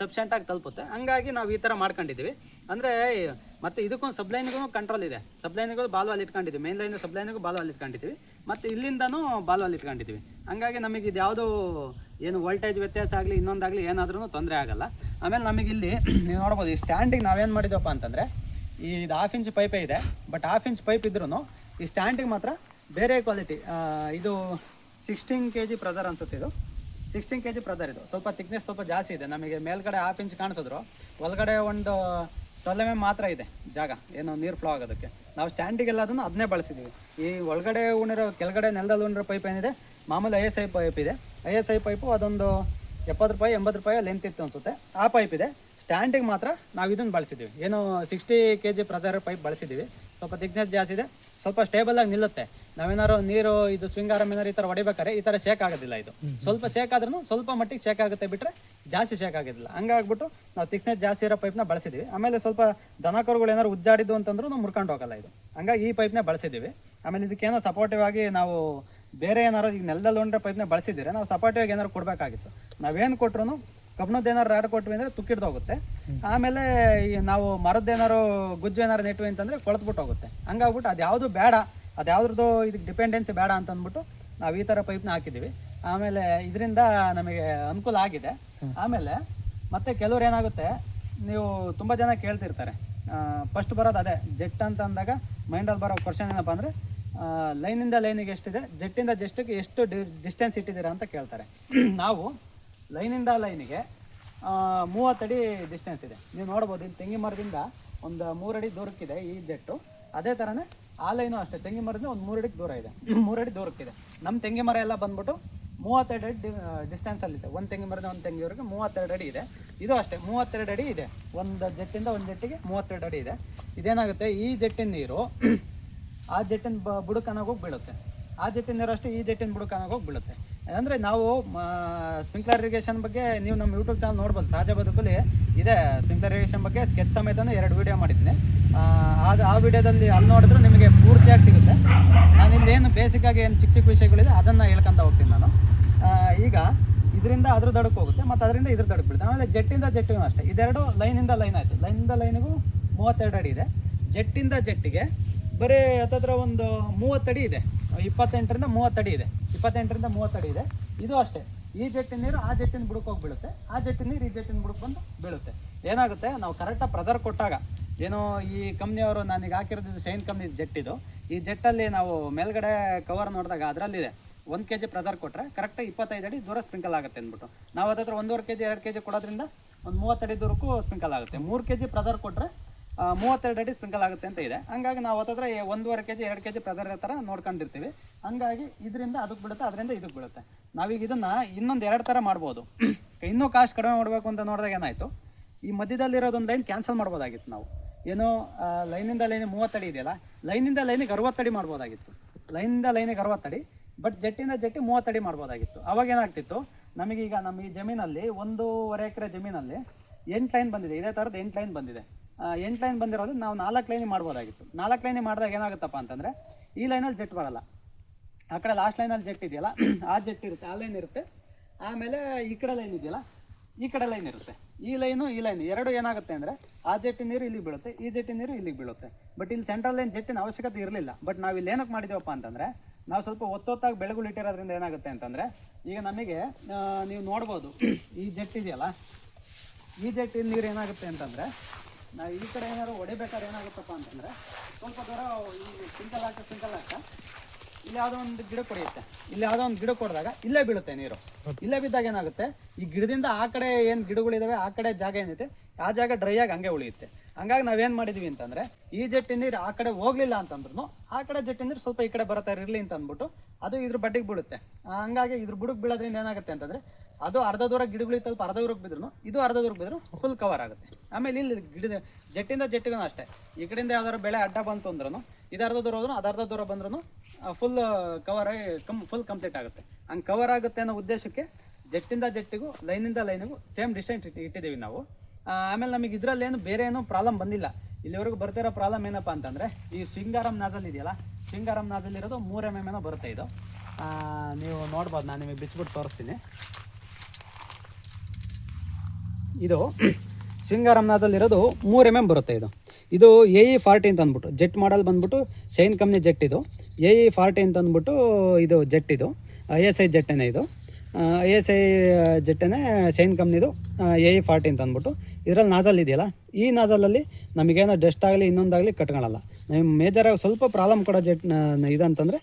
ಸಬ್ಸೆಂಟಾಗಿ ತಲುಪುತ್ತೆ. ಹಂಗಾಗಿ ನಾವು ಈ ಥರ ಮಾಡ್ಕೊಂಡಿದ್ದೀವಿ. ಅಂದರೆ ಮತ್ತೆ ಇದಕ್ಕೊಂದು ಸಬ್ಲೈನ್ಗೂ ಕಂಟ್ರೋಲ್ ಇದೆ. ಸಬ್ಲೈನಿಗೂ ಬಾಲುವಲ್ಲಿ ಇಟ್ಕೊಂಡಿದ್ವಿ. Main line ball ball valve ಇಟ್ಕೊಂಡಿದ್ವಿ. ಮತ್ತು ಇಲ್ಲಿಂದನೂ ಬಾಲ್ವಾಲ್ ಇಟ್ಕೊಂಡಿದ್ವಿ. ಹಂಗಾಗಿ ನಮಗೆ ಇದು ಯಾವುದೋ ಏನು ವೋಲ್ಟೇಜ್ ವ್ಯತ್ಯಾಸ ಆಗಲಿ, ಇನ್ನೊಂದಾಗಲಿ ಏನಾದ್ರೂ ತೊಂದರೆ ಆಗಲ್ಲ. ಆಮೇಲೆ ನಮಗೆ ಇಲ್ಲಿ (clears throat) ನೀವು ನೋಡ್ಬೋದು, ಈ ಸ್ಟ್ಯಾಂಡಿಗೆ ನಾವೇನು ಮಾಡಿದ್ವಪ್ಪ ಅಂತಂದರೆ, ಈ ಇದು ಹಾಫ್ ಇಂಚ್ ಪೈಪೇ ಇದೆ. ಬಟ್ ಹಾಫ್ ಇಂಚ್ ಪೈಪ್ ಇದ್ರೂ ಈ ಸ್ಟ್ಯಾಂಡಿಗೆ ಮಾತ್ರ ಬೇರೆ ಕ್ವಾಲಿಟಿ ಇದು ಸಿಕ್ಸ್ಟೀನ್ ಕೆ ಜಿ ಪ್ರೆಸರ್ ಅನ್ಸುತ್ತೆ ಇದು. ಸಿಕ್ಸ್ಟೀನ್ ಕೆ ಜಿ ಪ್ರೆಸರ್ ಇದು. ಸ್ವಲ್ಪ ತಿಕ್ನೆಸ್ ಸ್ವಲ್ಪ ಜಾಸ್ತಿ ಇದೆ. ನಮಗೆ ಮೇಲ್ಗಡೆ ಹಾಫ್ ಇಂಚ್ ಕಾಣಿಸಿದ್ರು. ಒಳಗಡೆ ಒಂದು ಎಂ ಮಾತ್ರ ಇದೆ, ಜಾಗ, ಏನು ನೀರು ಫ್ಲೋ ಆಗೋದಕ್ಕೆ. ನಾವು ಸ್ಟ್ಯಾಂಡಿಗೆಲ್ಲ ಅದನ್ನು ಅದನ್ನೇ ಬಳಸಿದ್ದೀವಿ ಈ ಒಳಗಡೆ ಉಣಿರೋ, ಕೆಳಗಡೆ ನೆಲದಲ್ಲಿ ಉಣಿರೋ ಪೈಪ್ ಏನಿದೆ, ಮಾಮೂಲಿ ಐ ಎಸ್ ಐ ಪೈಪ್ ಇದೆ. ಐ ಎಸ್ ಐ ಪೈಪು ಅದೊಂದು ಎಪ್ಪತ್ತು ರೂಪಾಯಿ, ಎಂಬತ್ತು ರೂಪಾಯಿ ಲೆಂತ್ ಇತ್ತು ಅನ್ಸುತ್ತೆ. ಆ ಪೈಪ್ ಇದೆ. ಸ್ಟ್ಯಾಂಡಿಗೆ ಮಾತ್ರ ನಾವು ಇದನ್ನು ಬಳಸಿದ್ದೀವಿ ಏನು sixty K G pressure pipe ಬಳಸಿದ್ದೀವಿ ಸ್ವಲ್ಪ ತಿಕ್ನೆಸ್ ಜಾಸ್ತಿ ಇದೆ. ಸ್ವಲ್ಪ ಸ್ಟೇಬಲ್ ಆಗಿ ನಿಲ್ಲುತ್ತೆ. ನಾವೇನಾದ್ರು ನೀರು ಇದು ಸ್ವಿಂಗಾರಂ ಏನಾರು ಈ ಥರ ಹೊಡಿಬೇಕಾದ್ರೆ ಈ ಥರ ಶೇಕ್ ಆಗೋದಿಲ್ಲ ಇದು. ಸ್ವಲ್ಪ ಶೇಕ್ ಆದ್ರೂ ಸ್ವಲ್ಪ ಮಟ್ಟಿಗೆ ಶೇಕ್ ಆಗುತ್ತೆ ಬಿಟ್ಟರೆ ಜಾಸ್ತಿ ಶೇಕ್ ಆಗೋದಿಲ್ಲ. ಹಂಗಾಗ್ಬಿಟ್ಟು ನಾವು ತಿಕ್ನೆಸ್ ಜಾಸ್ತಿ ಇರೋ ಪೈಪ್ನ ಬಳಸಿದ್ದೀವಿ ಆಮೇಲೆ ಸ್ವಲ್ಪ ದನಕರುಗಳು ಏನಾರು ಏನಾದ್ರು ಉಜ್ಜಾಡಿದ್ದು ಅಂತಂದ್ರೂ ನಾವು ಮುರ್ಕೊಂಡು ಹೋಗಲ್ಲ ಇದು. ಹಂಗಾಗಿ ಈ ಪೈಪ್ನ ಬಳಸಿದ್ದೀವಿ ಆಮೇಲೆ ಇದಕ್ಕೇನೋ ಸಪೋರ್ಟಿವ್ ಆಗಿ ನಾವು ಬೇರೆ ಏನಾರು ಈಗ ನೆಲದಲ್ಲಿ ಉಂಡ್ರೆ ಪೈಪ್ನ ಬಳಸಿದ್ದೀರಾ? ನಾವು ಸಪೋರ್ಟಿವ್ ಆಗಿ ಏನಾರು ಕೊಡಬೇಕಾಗಿತ್ತು. ನಾವೇನು ಕೊಟ್ರು ಕಬ್ಬಣದ ಏನಾರು ರಾಡ್ ಕೊಟ್ವಿ ಅಂದ್ರೆ ತುಕ್ಕಿಡ್ದು ಹೋಗುತ್ತೆ. ಆಮೇಲೆ ನಾವು ಮರದ ಏನಾರು ಗುಜ್ಜು ಏನಾರು ನೆಟ್ವಿ ಅಂತಂದರೆ ಕೊಳತ್ಬಿಟ್ಟು ಹೋಗುತ್ತೆ. ಹಂಗಾಗ್ಬಿಟ್ಟು ಅದು ಯಾವುದು ಬೇಡ, ಅದು ಯಾವ್ದ್ರದ್ದು ಇದಕ್ಕೆ ಡಿಪೆಂಡೆನ್ಸಿ ಬೇಡ ಅಂತ ಅಂದ್ಬಿಟ್ಟು ನಾವು ಈ ಥರ ಪೈಪ್ನ ಹಾಕಿದ್ದೀವಿ ಆಮೇಲೆ ಇದರಿಂದ ನಮಗೆ ಅನುಕೂಲ ಆಗಿದೆ. ಆಮೇಲೆ ಮತ್ತೆ ಕೆಲವ್ರು ಏನಾಗುತ್ತೆ, ನೀವು ತುಂಬ ಜನ ಕೇಳ್ತಿರ್ತಾರೆ. ಫಸ್ಟ್ ಬರೋದು ಅದೇ, ಜೆಟ್ ಅಂತ ಅಂದಾಗ ಮೈಂಡಲ್ಲಿ ಬರೋ ಕ್ವಶನ್ ಏನಪ್ಪ ಅಂದರೆ ಲೈನಿಂದ ಲೈನಿಗೆ ಎಷ್ಟಿದೆ, ಜೆಟ್ಟಿಂದ ಜೆಸ್ಟಿಗೆ ಎಷ್ಟು ಡಿಸ್ಟೆನ್ಸ್ ಇಟ್ಟಿದ್ದೀರಾ ಅಂತ ಕೇಳ್ತಾರೆ. ನಾವು ಲೈನಿಂದ ಲೈನಿಗೆ ಮೂವತ್ತಡಿ ಡಿಸ್ಟೆನ್ಸ್ ಇದೆ. ನೀವು ನೋಡ್ಬೋದು, ಇಲ್ಲಿ ತೆಂಗಿ ಮರದಿಂದ ಒಂದು ಮೂರಡಿ ದೂರಕ್ಕಿದೆ ಈ ಜೆಟ್ಟು. ಅದೇ ಥರನೇ ಆ ಲೈನು ಅಷ್ಟೇ. ತೆಂಗಿ ಮರದಿಂದ ಒಂದು ಮೂರಡಿ ದೂರ ಇದೆ. (clears throat) ಮೂರಡಿ ದೂರಕ್ಕಿದೆ. ನಮ್ಮ ತೆಂಗಿ ಮರ ಎಲ್ಲ ಬಂದ್ಬಿಟ್ಟು ಮೂವತ್ತೆರಡು ಅಡಿ ಡಿಸ್ಟೆನ್ಸಲ್ಲಿದೆ ಒಂದು ತೆಂಗಿ ಮರದ ಒಂದು ತೆಂಗಿವರೆಗೆ ಮೂವತ್ತೆರಡು ಅಡಿ ಇದೆ. ಇದು ಅಷ್ಟೇ, ಮೂವತ್ತೆರಡು ಅಡಿ ಇದೆ. ಒಂದು ಜೆಟ್ಟಿಂದ ಒಂದು ಜೆಟ್ಟಿಗೆ ಮೂವತ್ತೆರಡು ಅಡಿ ಇದೆ. ಇದೇನಾಗುತ್ತೆ, ಈ ಜೆಟ್ಟಿನ ನೀರು (clears throat) ಆ ಜೆಟ್ಟಿನ ಬ, ಬುಡಕನಾಗ ಹೋಗಿ ಬೀಳುತ್ತೆ. ಆ ಜೆಟ್ಟಿನ ನೀರು ಅಷ್ಟೇ, ಈ ಜೆಟ್ಟಿನ ಬುಡಕನಾಗೋಗಿ ಬೀಳುತ್ತೆ. ಅಂದರೆ ನಾವು ಸ್ಪ್ರಿಂಕ್ಲರ್ ಇರಿಗೇಷನ್ ಬಗ್ಗೆ ನೀವು ನಮ್ಮ ಯೂಟ್ಯೂಬ್ ಚಾನಲ್ ನೋಡ್ಬೋದು. ಸಹಜ ಬದುಕಲ್ಲಿ ಇದೆ ಸ್ಪ್ರಿಂಕ್ಲರ್ ಇರಿಗೇಷನ್ ಬಗ್ಗೆ ಸ್ಕೆಚ್ ಸಮೇತನೂ ಎರಡು ವಿಡಿಯೋ ಮಾಡಿದ್ದೀನಿ. ಅದು ಆ ವಿಡಿಯೋದಲ್ಲಿ ಅಲ್ಲಿ ನೋಡಿದ್ರೆ ನಿಮಗೆ ಪೂರ್ತಿಯಾಗಿ ಸಿಗುತ್ತೆ. ನಾನು ಇಲ್ಲಿ ಏನು ಬೇಸಿಕ್ಕಾಗಿ ಏನು ಚಿಕ್ಕ ಚಿಕ್ಕ ವಿಷಯಗಳಿದೆ ಅದನ್ನು ಹೇಳ್ಕೊಂತ ಹೋಗ್ತೀನಿ ನಾನು. ಈಗ ಇದರಿಂದ ಅದ್ರ ದಡಕ್ಕೆ ಹೋಗುತ್ತೆ, ಮತ್ತು ಅದರಿಂದ ಇದ್ರ ದಡಕ್ಕೆ ಬಿಡುತ್ತೆ. ಆಮೇಲೆ ಜೆಟ್ಟಿಂದ ಜೆಟ್ಟಿಗೂ ಅಷ್ಟೇ. ಇದೆರಡು ಲೈನಿಂದ ಲೈನ್ ಆಯಿತು. ಲೈನಿಂದ ಲೈನಿಗೂ ಮೂವತ್ತೆರಡು ಅಡಿ ಇದೆ. ಜೆಟ್ಟಿಂದ ಜೆಟ್ಟಿಗೆ ಬರೀ ಹತ್ತತ್ರ ಒಂದು ಮೂವತ್ತಡಿ ಇದೆ. ಇಪ್ಪತ್ತೆಂಟರಿಂದ ಮೂವತ್ತಡಿ ಇದೆ. ಇಪ್ಪತ್ತೆಂಟರಿಂದ ಮೂವತ್ತಡಿ ಇದೆ. ಇದು ಅಷ್ಟೇ. ಈ ಜೆಟ್ಟಿನ ನೀರು ಆ ಜೆಟ್ಟಿನ ಬುಡಕ್ಕೆ ಬೀಳುತ್ತೆ ಆ ಜೆಟ್ಟಿನ ನೀರು ಈ ಜೆಟ್ಟಿನ ಬುಡಕ್ಕೆ ಬಂದು ಬೀಳುತ್ತೆ. ಏನಾಗುತ್ತೆ? ನಾವು ಕರೆಕ್ಟಾಗಿ ಪ್ರೆಸರ್ ಕೊಟ್ಟಾಗ ಏನೋ ಈ ಕಂಪ್ನಿಯವರು ನನಗೆ ಹಾಕಿರೋದು ಶೈನ್ ಕಂಪ್ನಿ ಜೆಟ್ಟಿದು. ಈ ಜೆಟ್ಟಲ್ಲಿ ನಾವು ಮೇಲ್ಗಡೆ ಕವರ್ ನೋಡಿದಾಗ ಅದರಲ್ಲಿದೆ. ಒಂದು ಕೆ ಜಿ ಪ್ರೆಸರ್ ಕೊಟ್ಟರೆ ಕರೆಕ್ಟಾಗಿ ಇಪ್ಪತ್ತೈದು ಅಡಿ ದೂರ ಸ್ಪ್ರಿಂಕಲ್ ಆಗುತ್ತೆ ಅಂದ್ಬಿಟ್ಟು. ನಾವು ಅದ್ರ ಒಂದೂವರೆ ಕೆ ಜಿ ಎರಡು ಕೆ ಜಿ ಕೊಡೋದ್ರಿಂದ ಒಂದು ಮೂವತ್ತಡಿ ದೂರಕ್ಕೂ ಸ್ಪ್ರಿಂಕಲ್ ಆಗುತ್ತೆ. ಮೂರು ಕೆ ಜಿ ಪ್ರೆಸರ್ ಕೊಟ್ಟರೆ ಮೂವತ್ತೆರಡು ಅಡಿ ಸ್ಪ್ರಿಂಕಲ್ ಆಗುತ್ತೆ ಅಂತ ಇದೆ. ಹಂಗಾಗಿ ನಾವು ಹತ್ತತ್ರ ಒಂದೂವರೆ ಕೆ ಜಿ ಎರಡು ಕೆ ಜಿ ಪ್ರೆಸರ್ ಥರ ನೋಡ್ಕೊಂಡಿರ್ತೀವಿ. ಹಂಗಾಗಿ ಇದರಿಂದ ಅದಕ್ಕೆ ಬಿಡುತ್ತೆ, ಅದರಿಂದ ಇದಕ್ಕೆ ಬಿಡುತ್ತೆ. ನಾವೀಗ ಇದನ್ನು ಇನ್ನೊಂದು ಎರಡು ಥರ ಮಾಡ್ಬೋದು. (clears throat) ಇನ್ನೂ ಕಾಸ್ಟ್ ಕಡಿಮೆ ಮಾಡಬೇಕು ಅಂತ ನೋಡಿದಾಗ ಏನಾಯಿತು? ಈ ಮಧ್ಯದಲ್ಲಿರೋದೊಂದು ಲೈನ್ ಕ್ಯಾನ್ಸಲ್ ಮಾಡ್ಬೋದಾಗಿತ್ತು ನಾವು. ಏನೋ ಲೈನ್ ಲೈನಿಂದ ಲೈನ್ ಮೂವತ್ತಡಿ ಇದೆಯಲ್ಲ, ಲೈನಿಂದ ಲೈನಿಗೆ ಅರವತ್ತಡಿ ಮಾಡ್ಬೋದಾಗಿತ್ತು. ಲೈನಿಂದ ಲೈನಿಗೆ ಅರವತ್ತಡಿ ಬಟ್ ಜಟ್ಟಿಂದ ಜಟ್ಟಿ ಮೂವತ್ತಡಿ ಮಾಡ್ಬೋದಾಗಿತ್ತು. ಅವಾಗ ಏನಾಗ್ತಿತ್ತು? ನಮಗೀಗ ನಮ್ಮ ಈ ಜಮೀನಲ್ಲಿ ಒಂದೂವರೆ ಎಕರೆ ಜಮೀನಲ್ಲಿ ಎಂಟು ಲೈನ್ ಬಂದಿದೆ. ಇದೇ ಥರದ್ದು ಎಂಟು ಲೈನ್ ಬಂದಿದೆ. ಎಂಟು ಲೈನ್ ಬಂದಿರೋದು ನಾವು ನಾಲ್ಕು ಲೈನ್ ಮಾಡ್ಬೋದಾಗಿತ್ತು. ನಾಲ್ಕು ಲೈನ್ ಮಾಡಿದಾಗ ಏನಾಗುತ್ತಪ್ಪ ಅಂತಂದರೆ, ಈ ಲೈನಲ್ಲಿ ಜೆಟ್ ಬರಲ್ಲ. ಆ ಕಡೆ ಲಾಸ್ಟ್ ಲೈನಲ್ಲಿ ಜೆಟ್ ಇದೆಯಲ್ಲ, ಆ ಜೆಟ್ ಇರುತ್ತೆ, ಆ ಲೈನ್ ಇರುತ್ತೆ. ಆಮೇಲೆ ಈ ಕಡೆ ಲೈನ್ ಇದೆಯಲ್ಲ, ಈ ಕಡೆ ಲೈನ್ ಇರುತ್ತೆ. ಈ ಲೈನು, ಈ ಲೈನ್ ಎರಡು ಏನಾಗುತ್ತೆ ಅಂದರೆ, ಆ ಜೆಟ್ಟಿನ ನೀರು ಇಲ್ಲಿಗೆ ಬೀಳುತ್ತೆ, ಈ ಜೆಟ್ಟಿನ ನೀರು ಇಲ್ಲಿಗೆ ಬೀಳುತ್ತೆ. ಬಟ್ ಇಲ್ಲಿ ಸೆಂಟ್ರಲ್ ಲೈನ್ ಜೆಟ್ಟಿನ ಅವಶ್ಯಕತೆ ಇರಲಿಲ್ಲ. ಬಟ್ ನಾವು ಇಲ್ಲಿ ಏನಕ್ಕೆ ಮಾಡಿದ್ದೀವಪ್ಪ ಅಂತಂದರೆ, ನಾವು ಸ್ವಲ್ಪ ಒತ್ತೊತ್ತಾಗಿ ಬೆಳೆಗಳು ಇಟ್ಟಿರೋದ್ರಿಂದ ಏನಾಗುತ್ತೆ ಅಂತಂದರೆ, ಈಗ ನಮಗೆ ನೀವು ನೋಡ್ಬೋದು, ಈ ಜೆಟ್ ಇದೆಯಲ್ಲ, ಈ ಜೆಟ್ಟಿನ ನೀರು ಏನಾಗುತ್ತೆ ಅಂತಂದರೆ ನಾವು ಈ ಕಡೆ ಏನಾದ್ರು ಹೊಡಿಬೇಕಾದ್ರೆ ಏನಾಗುತ್ತಪ್ಪ ಅಂತಂದರೆ ಸ್ವಲ್ಪ ದೂರ ಈ ಸಿಂಕಲ್ ಹಾಕ ಸಿಂಕಲ್ ಹಾಕ. ಇಲ್ಲಿ ಯಾವುದೋ ಒಂದು ಗಿಡ ಕೊಡಿಯುತ್ತೆ. ಇಲ್ಲಿ ಯಾವುದೋ ಒಂದು ಗಿಡ ಕೊಡಿದಾಗ ಇಲ್ಲೇ ಬೀಳುತ್ತೆ ನೀರು. ಇಲ್ಲೇ ಬಿದ್ದಾಗ ಏನಾಗುತ್ತೆ? ಈ ಗಿಡದಿಂದ ಆ ಕಡೆ ಏನು ಗಿಡಗಳಿದಾವೆ, ಆ ಕಡೆ ಜಾಗ ಏನೈತೆ ಆ ಜಾಗ ಡ್ರೈ ಆಗಿ ಹಂಗೆ ಉಳಿಯುತ್ತೆ. ಹಂಗಾಗಿ ನಾವೇನು ಮಾಡಿದ್ವಿ ಅಂತಂದ್ರೆ, ಈ ಜಟ್ಟಿ ನೀರು ಆ ಕಡೆ ಹೋಗ್ಲಿಲ್ಲ ಅಂತಂದ್ರೂ ಆ ಕಡೆ ಜೆಟ್ಟಿನ ನೀರು ಸ್ವಲ್ಪ ಈ ಕಡೆ ಬರತ್ತಾ ಇರಲಿ ಅಂತ ಅಂದ್ಬಿಟ್ಟು ಅದು ಇದ್ರ ಬಡ್ಡಿಗೆ ಬೀಳುತ್ತೆ. ಹಂಗಾಗಿ ಇದ್ರ ಬುಡಕ್ಕೆ ಬೀಳೋದ್ರಿಂದ ಏನಾಗುತ್ತೆ ಅಂತಂದ್ರೆ ಅದು ಅರ್ಧ ದೂರ ಗಿಡಗಳು ಇತ್ತಲ್ಪ ಅರ್ಧ ದೂರಕ್ಕೆ ಬಿದ್ರು ಇದು ಅರ್ಧ ದೂರಕ್ಕೆ ಬಿದ್ರು ಫುಲ್ ಕವರ್ ಆಗುತ್ತೆ. ಆಮೇಲೆ ಇಲ್ಲಿ ಗಿಡದ ಜಟ್ಟಿಂದ ಜಟ್ಟಿಗೂ ಅಷ್ಟೇ. ಈ ಕಡೆಯಿಂದ ಯಾವ್ದಾದ್ರು ಬೆಳೆ ಅಡ್ಡ ಬಂತು ಅಂದ್ರೂ ಇದು ಅರ್ಧ ದೂರ ಹೋದ್ರು ಅದು ಅರ್ಧ ದೂರ ಬಂದ್ರೂ ಫುಲ್ ಕವರ್ ಆಗಿ ಕಮ್ ಫುಲ್ ಕಂಪ್ಲೀಟ್ ಆಗುತ್ತೆ. ಹಂಗೆ ಕವರ್ ಆಗುತ್ತೆ ಅನ್ನೋ ಉದ್ದೇಶಕ್ಕೆ ಜಟ್ಟಿಂದ ಜಟ್ಟಿಗೂ ಲೈನಿಂದ ಲೈನಿಗೂ ಸೇಮ್ ಡಿಸ್ಟೆನ್ಸ್ ಇಟ್ಟಿದ್ದೀವಿ ನಾವು. ಆಮೇಲೆ ನಮಗೆ ಇದರಲ್ಲಿ ಏನು, ಬೇರೆ ಏನು ಪ್ರಾಬ್ಲಮ್ ಬಂದಿಲ್ಲ. ಇಲ್ಲಿವರೆಗೂ ಬರ್ತಿರೋ ಪ್ರಾಬ್ಲಮ್ ಏನಪ್ಪ ಅಂತಂದರೆ, ಈ ಶೃಂಗಾರಂ ನಾಜಲ್ ಇದೆಯಲ್ಲ, ಶೃಂಗಾರಂ ನಾಜಲ್ ಇರೋದು ಮೂರು ಎಂ ಎಂ ಏನೋ ಬರುತ್ತೆ ಇದು. ನೀವು ನೋಡ್ಬೋದು, ನಾನು ನಿಮಗೆ ಬಿಚ್ಚಿಬಿಟ್ಟು ತೋರಿಸ್ತೀನಿ. ಇದು ಶೃಂಗಾರಮ್ನಾಜಲ್ಲಿ ಇರೋದು ಮೂರು ಎಂ ಎಂ ಬರುತ್ತೆ ಇದು. ಇದು ಎ ಇ ಫಾರ್ಟಿ ಅಂತ ಅಂದ್ಬಿಟ್ಟು ಜೆಟ್ ಮಾಡಲ್ ಬಂದ್ಬಿಟ್ಟು ಶೈನ್ ಕಂಪ್ನಿ ಜೆಟ್ ಇದು. ಎ ಇ ಫಾರ್ಟಿ ಅಂತ ಅಂದ್ಬಿಟ್ಟು ಇದು ಜೆಟ್ ಇದು. ಐ ಎಸ್ ಐ ಜೆಟ್ಟೇನೆ ಇದು. ಐ ಎಸ್ ಐ ಜೆಟ್ಟೇನೆ ಶೈನ್ ಕಂಪ್ನಿದು ಎ ಇ ಫಾರ್ಟಿ ಅಂತ ಅಂದ್ಬಿಟ್ಟು. ಇದರಲ್ಲಿ ನಾಜಲ್ ಇದೆಯಲ್ಲ, ಈ ನಾಜಲಲ್ಲಿ ನಮಗೇನೋ ಡಸ್ಟ್ ಆಗಲಿ ಇನ್ನೊಂದಾಗಲಿ ಕಟ್ಕೊಳ್ಳಲ್ಲ ನಮಗೆ ಮೇಜರಾಗಿ ಸ್ವಲ್ಪ ಪ್ರಾಬ್ಲಮ್ ಕೊಡೋ ಜೆಟ್ ಇದಂತಂದರೆ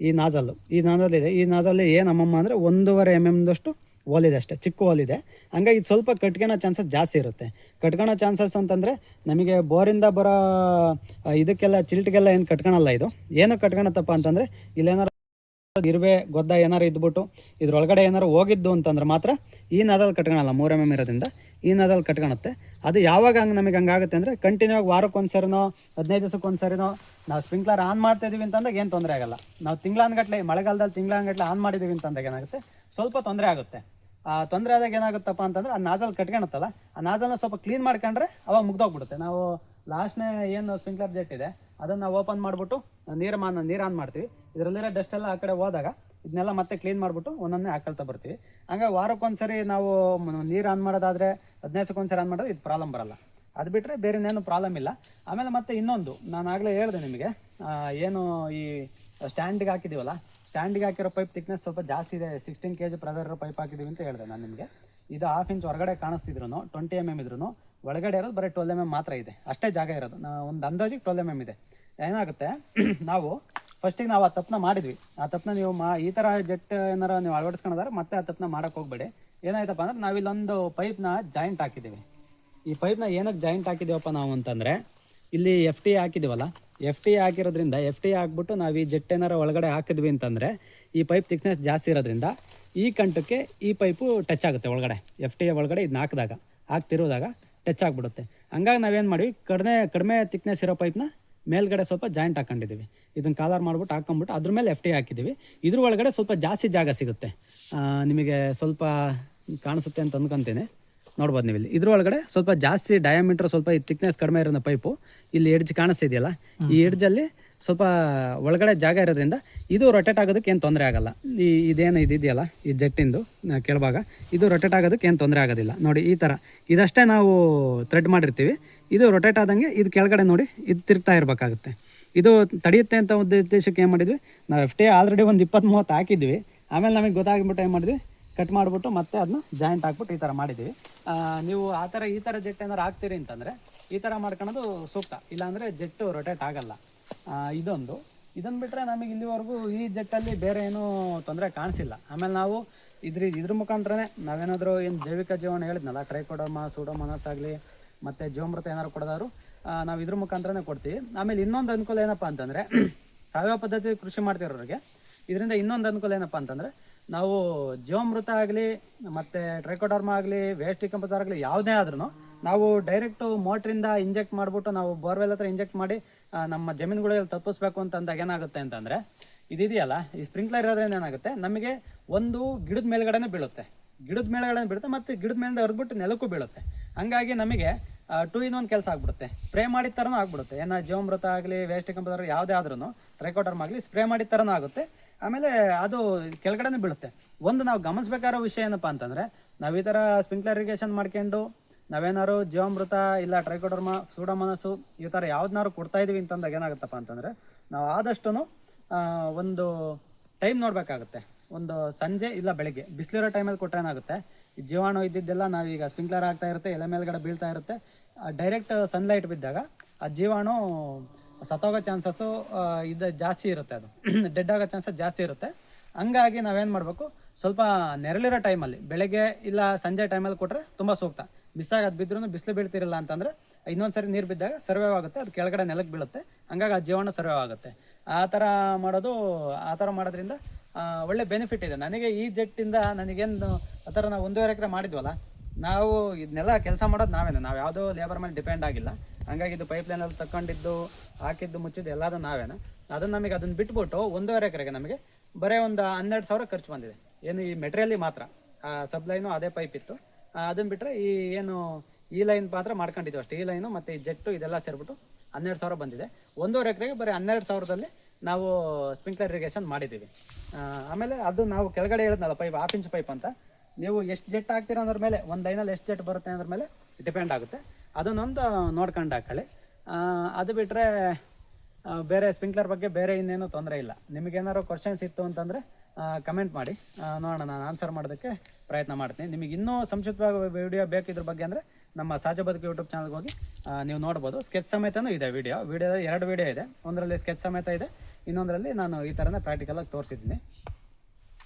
ಈ ನಾಜಲ್ಲು ಈ ನಾಜಲ್ ಇದೆ. ಈ ನಾಜಲ್ಲಿ ಏನು ಅಮ್ಮಮ್ಮ ಅಂದರೆ ಒಂದೂವರೆ ಎಂ ಎಮ್ದಷ್ಟು ಓಲಿದೆ ಅಷ್ಟೇ, ಚಿಕ್ಕ ಓಲಿದೆ ಹಂಗಾಗಿ ಸ್ವಲ್ಪ ಕಟ್ಕೊಳೋ ಚಾನ್ಸಸ್ ಜಾಸ್ತಿ ಇರುತ್ತೆ. ಕಟ್ಕೊಳೋ ಚಾನ್ಸಸ್ ಅಂತಂದರೆ ನಮಗೆ ಬೋರಿಂದ ಬರೋ ಇದಕ್ಕೆಲ್ಲ ಚಿಲ್ಟ್ಗೆಲ್ಲ ಏನು ಕಟ್ಕೊಳಲ್ಲ ಇದು. ಏನು ಕಟ್ಕೊಳತ್ತಪ್ಪ ಅಂತಂದರೆ, ಇಲ್ಲೇನಾರು ಇರುವೆ, ಗೊದ್ದ ಏನಾರು ಇದ್ಬಿಟ್ಟು, ಇದ್ರೊಳಗಡೆ ಏನಾರು ಹೋಗಿದ್ದು ಅಂತಂದ್ರೆ ಮಾತ್ರ ಈ ನದಲ್ಲಿ ಕಟ್ಕೊಳಲ್ಲ ಮೂರ್ ಎಂ ಎಂ ಇರೋದ್ರಿಂದ ಈ ನದಲ್ಲಿ ಕಟ್ಕೊಳತ್ತೆ ಅದು ಯಾವಾಗ ಹಂಗೆ ನಮಗೆ ಹಂಗಾಗುತ್ತೆ ಅಂದರೆ ಕಂಟಿನ್ಯೂ ಆಗಿ ವಾರಕ್ಕೆ ಒಂದ್ಸರಿನೋ ಹದಿನೈದು ದಿವಸಕ್ಕೆ ಒಂದ್ಸರಿನೋ ನಾವು ಸ್ಪ್ರಿಂಕ್ಲರ್ ಆನ್ ಮಾಡ್ತಾ ಇದೀವಿ ಅಂತಂದಾಗ ಏನು ತೊಂದರೆ ಆಗಲ್ಲ. ನಾವು ತಿಂಗಳಾನ್ಗಟ್ಲೆ ಮಳೆಗಾಲದಲ್ಲಿ ತಿಂಗಳಾನ್ಗಟ್ಲೆ ಆನ್ ಮಾಡಿದೀವಿ ಅಂತಂದಾಗ ಏನಾಗುತ್ತೆ, ಸ್ವಲ್ಪ ತೊಂದರೆ ಆಗುತ್ತೆ. ಆ, ತೊಂದರೆ ಆದಾಗ ಏನಾಗುತ್ತಪ್ಪ ಅಂತಂದ್ರೆ ಆ ನಾಜಲ್ ಕಟ್ಕೊಳತ್ತಲ್ಲ ಆ ನಾಜಲ್ನ ಸ್ವಲ್ಪ ಕ್ಲೀನ್ ಮಾಡ್ಕೊಂಡ್ರೆ ಅವಾಗ ಮುಗ್ದೋಗ್ಬಿಡುತ್ತೆ. ನಾವು ಲಾಸ್ಟ್ನೇ ಏನು ಸ್ಪ್ರಿಂಕ್ಲರ್ ಜೆಟ್ ಇದೆ, ಅದನ್ನು ಓಪನ್ ಮಾಡಿಬಿಟ್ಟು ನೀರು ಮಾನ, ನೀರು ಆನ್ ಮಾಡ್ತೀವಿ. ಇದರಲ್ಲಿರೋ ಡಸ್ಟ್ ಎಲ್ಲ ಆ ಕಡೆ ಹೋದಾಗ ಇದನ್ನೆಲ್ಲ ಮತ್ತೆ ಕ್ಲೀನ್ ಮಾಡಿಬಿಟ್ಟು ಒಂದೊಂದೇ ಹಾಕೊಳ್ತಾ ಬರ್ತೀವಿ. ಹಂಗೆ ವಾರಕ್ಕೊಂದ್ಸರಿ ನಾವು ನೀರು ಆನ್ ಮಾಡೋದಾದ್ರೆ ಹದಿನೈದು ಸರಿ ಆನ್ ಮಾಡೋದು ಇದು ಪ್ರಾಬ್ಲಮ್ ಬರಲ್ಲ. ಅದು ಬಿಟ್ಟರೆ ಬೇರೆ ಇನ್ನೇನು ಪ್ರಾಬ್ಲಮ್ ಇಲ್ಲ. ಆಮೇಲೆ ಮತ್ತೆ ಇನ್ನೊಂದು, ನಾನು ಆಗಲೇ ಹೇಳಿದೆ ನಿಮಗೆ ಏನು ಈ ಸ್ಟ್ಯಾಂಡಿಗೆ ಹಾಕಿದ್ದೀವಲ್ಲ ಸ್ಟ್ಯಾಂಡಿಗೆ ಹಾಕಿರೋ ಪೈಪ್ ತಿಕ್ನೆಸ್ ಸ್ವಲ್ಪ ಜಾಸ್ತಿ ಇದೆ. Sixteen K G pressure pipe ಹಾಕಿದ್ದೀವಿ ಅಂತ ಹೇಳಿದೆ ನಾನು ನಿಮಗೆ. ಇದು ಹಾಫ್ ಇಂಚ್ ಹೊರಗಡೆ ಕಾಣಿಸ್ತಿದ್ರು ಟ್ವೆಂಟಿ ಎಂ ಎಂ ಇದ್ರು ಒಳಗಡೆ ಇರೋದು ಬರೀ ಟ್ವೆಲ್ ಎಂ ಎಂ ಮಾತ್ರ ಇದೆ. ಅಷ್ಟೇ ಜಾಗ ಇರೋದು. ಒಂದು ಅಂದಾಜಿಗೆ ಟ್ವೆಲ್ ಎಂ ಎಂ ಇದೆ. ಏನಾಗುತ್ತೆ? (clears throat) ನಾವು ಫಸ್ಟಿಗೆ ನಾವು ಆ ತಪ್ಪನ್ನ ಮಾಡಿದ್ವಿ. ಆ ತಪ್ಪನ್ನ ನೀವು ಮಾ, ಈ ಥರ ಜೆಟ್ ಏನಾರ ನೀವು ಅಳವಡಿಸ್ಕೊಂಡ್ರೆ ಮತ್ತೆ ಆ ತಪ್ಪನ್ನ ಮಾಡೋಕೆ ಹೋಗ್ಬೇಡಿ. ಏನಾಯ್ತಪ್ಪ ಅಂದ್ರೆ ನಾವಿಲ್ಲೊಂದು ಪೈಪ್ನ ಜಾಯಿಂಟ್ ಹಾಕಿದ್ದೀವಿ ಈ ಪೈಪ್ನ ಏನಕ್ಕೆ ಜಾಯಿಂಟ್ ಹಾಕಿದ್ದೀವಪ್ಪ ನಾವು ಅಂತಂದರೆ, ಇಲ್ಲಿ ಎಫ್ ಟಿ ಹಾಕಿದ್ದೀವಲ್ಲ ಎಫ್ ಟಿ ಹಾಕಿರೋದ್ರಿಂದ, ಎಫ್ ಟಿ ಹಾಕ್ಬಿಟ್ಟು ನಾವು ಈ ಜೆಟ್ ಏನಾರ ಒಳಗಡೆ ಹಾಕಿದ್ವಿ ಅಂತಂದರೆ, ಈ ಪೈಪ್ ಥಿಕ್ನೆಸ್ ಜಾಸ್ತಿ ಇರೋದ್ರಿಂದ ಈ ಕಂಟಕ್ಕೆ ಈ ಪೈಪು ಟಚ್ ಆಗುತ್ತೆ ಒಳಗಡೆ, ಎಫ್ ಟಿ ಒಳಗಡೆ ಇದನ್ನ ಹಾಕಿದಾಗ, ಹಾಕ್ತಿರೋದಾಗ ಟಚ್ ಆಗಿಬಿಡುತ್ತೆ. ಹಂಗಾಗಿ ನಾವೇನು ಮಾಡಿ ಕಡಿಮೆ ಕಡಿಮೆ ಥಿಕ್ನೆಸ್ ಇರೋ ಪೈಪ್ನ ಮೇಲ್ಗಡೆ ಸ್ವಲ್ಪ ಜಾಯಿಂಟ್ ಹಾಕೊಂಡಿದ್ದೀವಿ ಇದನ್ನ ಕಾಲರ್ ಮಾಡ್ಬಿಟ್ಟು ಹಾಕೊಂಬಿಟ್ಟು ಅದ್ರ ಮೇಲೆ ಎಫ್ ಟಿ ಹಾಕಿದ್ದೀವಿ ಇದ್ರ ಒಳಗಡೆ ಸ್ವಲ್ಪ ಜಾಸ್ತಿ ಜಾಗ ಸಿಗುತ್ತೆ. ನಿಮಗೆ ಸ್ವಲ್ಪ ಕಾಣಿಸುತ್ತೆ ಅಂತ ಅಂದ್ಕೊತೀನಿ. ನೋಡ್ಬೋದು ನೀವು ಇಲ್ಲಿ ಇದ್ರೊಳಗಡೆ ಸ್ವಲ್ಪ ಜಾಸ್ತಿ ಡಯಾಮೀಟರ್ ಸ್ವಲ್ಪ ಥಿಕ್ನೆಸ್ ಕಡಿಮೆ ಇರೋ ಪೈಪು ಇಲ್ಲಿ ಎಡ್ಜ್ ಕಾಣಿಸ್ತಿದೆಯಲ್ಲ ಈ ಎಡ್ಜಲ್ಲಿ ಸ್ವಲ್ಪ ಒಳಗಡೆ ಜಾಗ ಇರೋದ್ರಿಂದ ಇದು ರೊಟೇಟ್ ಆಗೋದಕ್ಕೆ ಏನು ತೊಂದರೆ ಆಗಲ್ಲ. ಈ ಇದೇನು ಇದೆಯಲ್ಲ ಈ ಜೆಟ್ಟಿಂದು ಕೇಳುವಾಗ ಕೆಳಭಾಗ ಇದು ರೊಟೇಟ್ ಆಗೋದಕ್ಕೆ ಏನು ತೊಂದರೆ ಆಗೋದಿಲ್ಲ. ನೋಡಿ ಈ ಥರ ಇದಷ್ಟೇ ನಾವು ಥ್ರೆಡ್ ಮಾಡಿರ್ತೀವಿ. ಇದು ರೊಟೇಟ್ ಆದಂಗೆ ಇದು ಕೆಳಗಡೆ ನೋಡಿ ಇದು ತಿರುಗ್ತಾ ಇರಬೇಕಾಗುತ್ತೆ. ಇದು ತಡೆಯುತ್ತೆ ಅಂತ ಉದ್ದೇಶಕ್ಕೆ ಏನು ಮಾಡಿದ್ವಿ? ನಾವು ಎಫ್ ಟಿ ಆಲ್ರೆಡಿ ಒಂದು ಇಪ್ಪತ್ತು ಮೂವತ್ತು ಹಾಕಿದ್ವಿ. ಆಮೇಲೆ ನಮಗೆ ಗೊತ್ತಾಗ್ಬಿಟ್ಟು ಏನು ಮಾಡಿದ್ವಿ? ಕಟ್ ಮಾಡಿಬಿಟ್ಟು ಮತ್ತೆ ಅದನ್ನ ಜಾಯಿಂಟ್ ಹಾಕ್ಬಿಟ್ಟು ಈ ಥರ ಮಾಡಿದ್ದೀವಿ. ನೀವು ಆ ಥರ ಈ ಥರ ಜೆಟ್ ಏನಾರು ಹಾಕ್ತೀರಿ ಅಂತಂದರೆ ಈ ಥರ ಮಾಡ್ಕೊಳೋದು ಸೂಕ್ತ. ಇಲ್ಲಾಂದರೆ ಜೆಟ್ಟು ರೊಟೇಟ್ ಆಗಲ್ಲ. ಇದೊಂದು. ಇದನ್ನು ಬಿಟ್ಟರೆ ನಮಗೆ ಇಲ್ಲಿವರೆಗೂ ಈ ಜೆಟ್ಟಲ್ಲಿ ಬೇರೆ ಏನೂ ತೊಂದರೆ ಕಾಣಿಸಿಲ್ಲ. ಆಮೇಲೆ ನಾವು ಇದ್ರ ಇದ್ರ ಮುಖಾಂತರನೇ ನಾವೇನಾದರೂ ಏನು ಜೈವಿಕ ಜೀವನ ಹೇಳಿದ್ನಲ್ಲ ಟ್ರೈಕೋಡೋಮ ಸೂಡೋಮನಸ್ ಆಗಲಿ, ಮತ್ತು ಜೋಮೃತ ಏನಾದ್ರು ಕೊಡೋದಾದ್ರು ನಾವು ಇದ್ರ ಮುಖಾಂತರನೇ ಕೊಡ್ತೀವಿ. ಆಮೇಲೆ ಇನ್ನೊಂದು ಅನುಕೂಲ ಏನಪ್ಪ ಅಂತಂದರೆ, ಸಾವಯವ ಪದ್ಧತಿ ಕೃಷಿ ಮಾಡ್ತಿರೋರಿಗೆ, ಇದರಿಂದ ಇನ್ನೊಂದು ಅನುಕೂಲ ಏನಪ್ಪ ಅಂತಂದರೆ ನಾವು ಜೀವಾಮೃತ ಆಗಲಿ, ಮತ್ತು ಟ್ರೈಕೋಡರ್ಮ ಆಗಲಿ ವೇಸ್ಟ್ ಕಂಪೋಸರ್ ಆಗಲಿ ಯಾವುದೇ ಆದ್ರೂ ನಾವು ಡೈರೆಕ್ಟು ಮೋಟ್ರಿಂದ ಇಂಜೆಕ್ಟ್ ಮಾಡಿಬಿಟ್ಟು ನಾವು ಬೋರ್ವೆಲ್ ಹತ್ರ ಇಂಜೆಕ್ಟ್ ಮಾಡಿ ನಮ್ಮ ಜಮೀನುಗಳಲ್ಲಿ ತಪ್ಪಿಸ್ಬೇಕು ಅಂತ ಅಂದಾಗ ಏನಾಗುತ್ತೆ ಅಂತಂದರೆ, ಇದಿದೆಯಲ್ಲ, ಈ ಸ್ಪ್ರಿಂಕ್ಲರ್ ಇರೋದ್ರಿಂದ ಏನಾಗುತ್ತೆ, ನಮಗೆ ಒಂದು ಗಿಡದ ಮೇಲ್ಗಡೆನೇ ಬೀಳುತ್ತೆ. ಗಿಡದ ಮೇಲ್ಗಡೆ ಬೀಳುತ್ತೆ ಮತ್ತು ಗಿಡದ ಮೇಲಿಂದ ಹೊರದ್ಬಿಟ್ಟು ನೆಲಕ್ಕೂ ಬೀಳುತ್ತೆ. ಹಂಗಾಗಿ ನಮಗೆ ಟೂ ಇನ್ ಒನ್ ಕೆಲಸ ಆಗ್ಬಿಡುತ್ತೆ. ಸ್ಪ್ರೇ ಮಾಡಿದ ಥರನೂ ಆಗ್ಬಿಡುತ್ತೆ. ಏನೋ ಜೀವಮೃತ ಆಗಲಿ ವೇಸ್ಟ್ ಕಂಪೋಸರ್ ಯಾವುದೇ ಆದ್ರೂ ಟ್ರೈಕೋಡರ್ಮ್ ಆಗಲಿ ಸ್ಪ್ರೇ ಮಾಡಿದ ಥರನೂ ಆಗುತ್ತೆ. ಆಮೇಲೆ ಅದು ಕೆಳಗಡೆನೇ ಬೀಳುತ್ತೆ. ಒಂದು ನಾವು ಗಮನಿಸ್ಬೇಕಾಗಿರೋ ವಿಷಯ ಏನಪ್ಪ ಅಂತಂದರೆ, ನಾವು ಈ ಥರ ಸ್ಪ್ರಿಂಕ್ಲರ್ ಇರಿಗೇಷನ್ ಮಾಡ್ಕೊಂಡು ನಾವೇನಾದ್ರು ಜೀವಾಮೃತ ಇಲ್ಲ ಟ್ರೈಕೋಡರ್ಮ ಸೂಡೋಮನಸ್ಸು ಈ ಥರ ಯಾವ್ದನ್ನಾರು ಕೊಡ್ತಾ ಇದೀವಿ ಅಂತಂದಾಗ ಏನಾಗುತ್ತಪ್ಪ ಅಂತಂದರೆ, ನಾವು ಆದಷ್ಟು ಒಂದು ಟೈಮ್ ನೋಡಬೇಕಾಗುತ್ತೆ. ಒಂದು ಸಂಜೆ ಇಲ್ಲ ಬೆಳಿಗ್ಗೆ, ಬಿಸಿಲಿರೋ ಟೈಮಲ್ಲಿ ಕೊಟ್ಟರೆ ಏನಾಗುತ್ತೆ, ಈ ಜೀವಾಣು ಇದ್ದಿದ್ದೆಲ್ಲ ನಾವೀಗ ಸ್ಪ್ರಿಂಕ್ಲರ್ ಆಗ್ತಾ ಇರುತ್ತೆ, ಎಲೆ ಮೇಲ್ಗಡೆ ಬೀಳ್ತಾ ಇರುತ್ತೆ. ಡೈರೆಕ್ಟ್ ಸನ್ಲೈಟ್ ಬಿದ್ದಾಗ ಆ ಜೀವಾಣು ಸತ್ತೋಗೋ ಚಾನ್ಸಸ್ಸು ಇದು ಜಾಸ್ತಿ ಇರುತ್ತೆ ಅದು. (clears throat) ಡೆಡ್ ಆಗೋ ಚಾನ್ಸಸ್ ಜಾಸ್ತಿ ಇರುತ್ತೆ. ಹಂಗಾಗಿ ನಾವೇನು ಮಾಡಬೇಕು, ಸ್ವಲ್ಪ ನೆರಳಿರೋ ಟೈಮಲ್ಲಿ, ಬೆಳಗ್ಗೆ ಇಲ್ಲ ಸಂಜೆ ಟೈಮಲ್ಲಿ ಕೊಟ್ಟರೆ ತುಂಬ ಸೂಕ್ತ. ಮಿಸ್ ಆಗಿ ಅದು ಬಿದ್ದರೂ ಬಿಸಿಲು ಬೀಳ್ತಿರಲ್ಲ ಅಂತಂದರೆ ಇನ್ನೊಂದು ಸರಿ ನೀರು ಬಿದ್ದಾಗ ಸರ್ವೈವ್ ಆಗುತ್ತೆ, ಅದು ಕೆಳಗಡೆ ನೆಲಕ್ಕೆ ಬೀಳುತ್ತೆ, ಹಂಗಾಗಿ ಆ ಜೀವನ ಸರ್ವೈವ್ ಆಗುತ್ತೆ. ಆ ಥರ ಮಾಡೋದು, ಆ ಥರ ಮಾಡೋದ್ರಿಂದ ಒಳ್ಳೆ ಬೆನಿಫಿಟ್ ಇದೆ. ನನಗೆ ಈ ಜೆಟ್ಟಿಂದ ನನಗೇನು, ಆ ಥರ ನಾವು ಒಂದೂವರೆ ಎಕರೆ ಮಾಡಿದ್ವಲ್ಲ, ನಾವು ಇದನ್ನೆಲ್ಲ ಕೆಲಸ ಮಾಡೋದು ನಾವೇನೆ. ನಾವು ಯಾವುದೋ ಲೇಬರ್ ಮೇಲೆ ಡಿಪೆಂಡ್ ಆಗಿಲ್ಲ. ಹಂಗಾಗಿ ಇದು ಪೈಪ್ ಲೈನಲ್ಲಿ ತಗೊಂಡಿದ್ದು ಹಾಕಿದ್ದು, ಮುಚ್ಚಿದ್ದು ಎಲ್ಲದೂ ನಾವೇನಾ? ಅದನ್ನ ನಮಗೆ ಅದನ್ನ ಬಿಟ್ಬಿಟ್ಟು ಒಂದೂವರೆ ಎಕರೆಗೆ ನಮಗೆ ಬರೇ ಒಂದು ಹನ್ನೆರಡು ಸಾವಿರ ಖರ್ಚು ಬಂದಿದೆ. ಏನು ಈ ಮೆಟೀರಿಯಲ್ ಮಾತ್ರ. ಸಬ್ ಲೈನು ಅದೇ ಪೈಪ್ ಇತ್ತು. ಅದನ್ನ ಬಿಟ್ಟರೆ ಈ ಏನು ಈ ಲೈನ್ ಮಾತ್ರ ಮಾಡ್ಕೊಂಡಿದ್ದೀವಿ ಅಷ್ಟೇ. ಈ ಲೈನು ಮತ್ತು ಈ ಜೆಟ್ಟು ಇದೆಲ್ಲ ಸೇರಿಬಿಟ್ಟು ಹನ್ನೆರಡು ಸಾವಿರ ಬಂದಿದೆ. ಒಂದೂವರೆ ಎಕರೆಗೆ ಬರೀ ಹನ್ನೆರಡು ಸಾವಿರದಲ್ಲಿ ನಾವು ಸ್ಪ್ರಿಂಕ್ಲರ್ ಇರಿಗೇಷನ್ ಮಾಡಿದ್ದೀವಿ. ಆಮೇಲೆ ಅದು ನಾವು ಕೆಳಗಡೆ ಹೇಳಿದ್ನಲ್ಲ ಪೈಪ್ ಹಾಫ್ ಇಂಚ್ ಪೈಪ್ ಅಂತ. ನೀವು ಎಷ್ಟು ಜೆಟ್ ಹಾಕ್ತೀರ ಅದ್ರ ಮೇಲೆ, ಒಂದು ಲೈನಲ್ಲಿ ಎಷ್ಟು ಜೆಟ್ ಬರುತ್ತೆ ಅದ್ರ ಮೇಲೆ ಡಿಪೆಂಡ್ ಆಗುತ್ತೆ. ಅದನ್ನೊಂದು ನೋಡ್ಕೊಂಡು ಹಾಕೊಳ್ಳಿ ಅದು ಬಿಟ್ಟರೆ ಬೇರೆ ಸ್ಪ್ರಿಂಕ್ಲರ್ ಬಗ್ಗೆ ಬೇರೆ ಇನ್ನೇನು ತೊಂದರೆ ಇಲ್ಲ. ನಿಮಗೇನಾದ್ರು ಕ್ವಶನ್ಸ್ ಇತ್ತು ಅಂತಂದರೆ ಕಮೆಂಟ್ ಮಾಡಿ. ನೋಡೋಣ, ನಾನು ಆನ್ಸರ್ ಮಾಡೋದಕ್ಕೆ ಪ್ರಯತ್ನ ಮಾಡ್ತೀನಿ. ನಿಮಗೆ ಇನ್ನೂ ಸಂಕ್ಷಿಪ್ತವಾಗಿ ವಿಡಿಯೋ ಬೇಕಿದ್ರ ಬಗ್ಗೆ ಅಂದರೆ, ನಮ್ಮ ಸಹಜ ಬದುಕು ಯೂಟ್ಯೂಬ್ ಚಾನಲ್ಗೆ ಹೋಗಿ ನೀವು ನೋಡ್ಬೋದು. ಸ್ಕೆಚ್ ಸಮೇತನೂ ಇದೆ ವಿಡಿಯೋ ವಿಡಿಯೋ ಎರಡು ವಿಡಿಯೋ ಇದೆ. ಒಂದರಲ್ಲಿ ಸ್ಕೆಚ್ ಸಮೇತ ಇದೆ. ಇನ್ನೊಂದರಲ್ಲಿ ನಾನು ಈ ಥರನೇ ಪ್ರಾಕ್ಟಿಕಲಾಗಿ ತೋರಿಸಿದ್ದೀನಿ.